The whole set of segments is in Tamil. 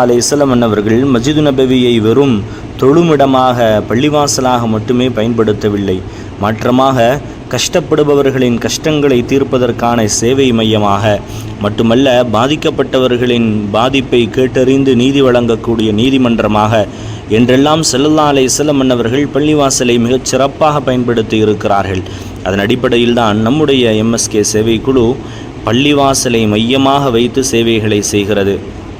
அலை இஸ்லாம் அவர்கள் மஜிது நபவியை வெறும் தொழுமிடமாக பள்ளிவாசலாக மட்டுமே பயன்படுத்தவில்லை. மாற்றமாக கஷ்டப்படுபவர்களின் கஷ்டங்களை தீர்ப்பதற்கான சேவை மையமாக மட்டுமல்ல பாதிக்கப்பட்டவர்களின் பாதிப்பை கேட்டறிந்து நீதி வழங்கக்கூடிய நீதிமன்றமாக என்றெல்லாம் செல்லல்லா அலை இஸ்லாம் பள்ளிவாசலை மிகச் சிறப்பாக பயன்படுத்தி இருக்கிறார்கள். அதன் அடிப்படையில் தான் நம்முடைய எம்எஸ்கே சேவை குழு பள்ளிவாசலை மையமாக வைத்து சேவைகளை செய்கிறது.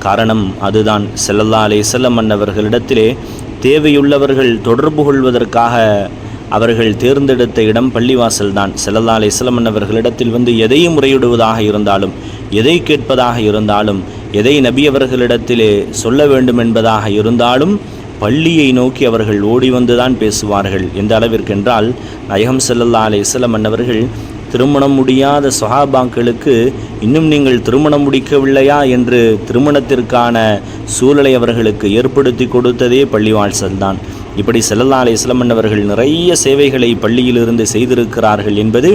காரணம் அதுதான். செல்லல்லா அலே செல்லம் அன்னவர்களிடத்திலே தேவையுள்ளவர்கள் தொடர்பு கொள்வதற்காக அவர்கள் தேர்ந்தெடுத்த இடம் பள்ளிவாசல் தான். செல்லல்லா அலே செல்லம் அன்னவர்களிடத்தில் வந்து எதையும் முறையிடுவதாக இருந்தாலும் எதை கேட்பதாக இருந்தாலும் எதை நபி அவர்களிடத்திலே சொல்ல வேண்டும் என்பதாக இருந்தாலும் பள்ளியை நோக்கி அவர்கள் ஓடி வந்துதான் பேசுவார்கள். எந்த அளவிற்கென்றால் நயகம் செல்லல்லா அலே செல்லம் அன்னவர்கள் திருமணம் முடியாத சொஹாபாக்களுக்கு இன்னும் நீங்கள் திருமணம் முடிக்கவில்லையா என்று திருமணத்திற்கான சூழலை அவர்களுக்கு ஏற்படுத்தி கொடுத்ததே பள்ளிவாசல் தான் இப்படி செல்லல்லா அலை அவர்கள் நிறைய சேவைகளை பள்ளியிலிருந்து செய்திருக்கிறார்கள் என்பது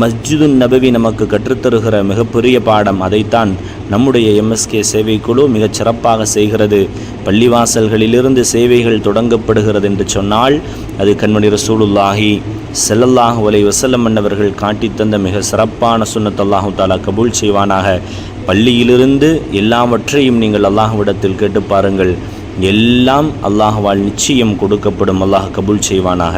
மஸ்ஜிது நபவி நமக்கு கற்றுத்தருகிற மிகப்பெரிய பாடம். அதைத்தான் நம்முடைய எம்எஸ்கே சேவைக்குழு மிகச் சிறப்பாக செய்கிறது. பள்ளிவாசல்களிலிருந்து சேவைகள் தொடங்கப்படுகிறது என்று சொன்னால் அது கண்மணி ரசூலுல்லாஹி செல்லல்லாஹு அலை வசல்லம் மன்னவர்கள் காட்டித்தந்த மிக சிறப்பான சுண்ணத்தல்லாஹு அல்லாஹு தாலா கபூல் செய்வானாக. பள்ளியிலிருந்து எல்லாவற்றையும் நீங்கள் அல்லாஹ்விடத்தில் கேட்டு பாருங்கள். எல்லாம் அல்லாஹ்வால் நிச்சயம் கொடுக்கப்படும். அல்லாஹ் கபூல் செய்வானாக.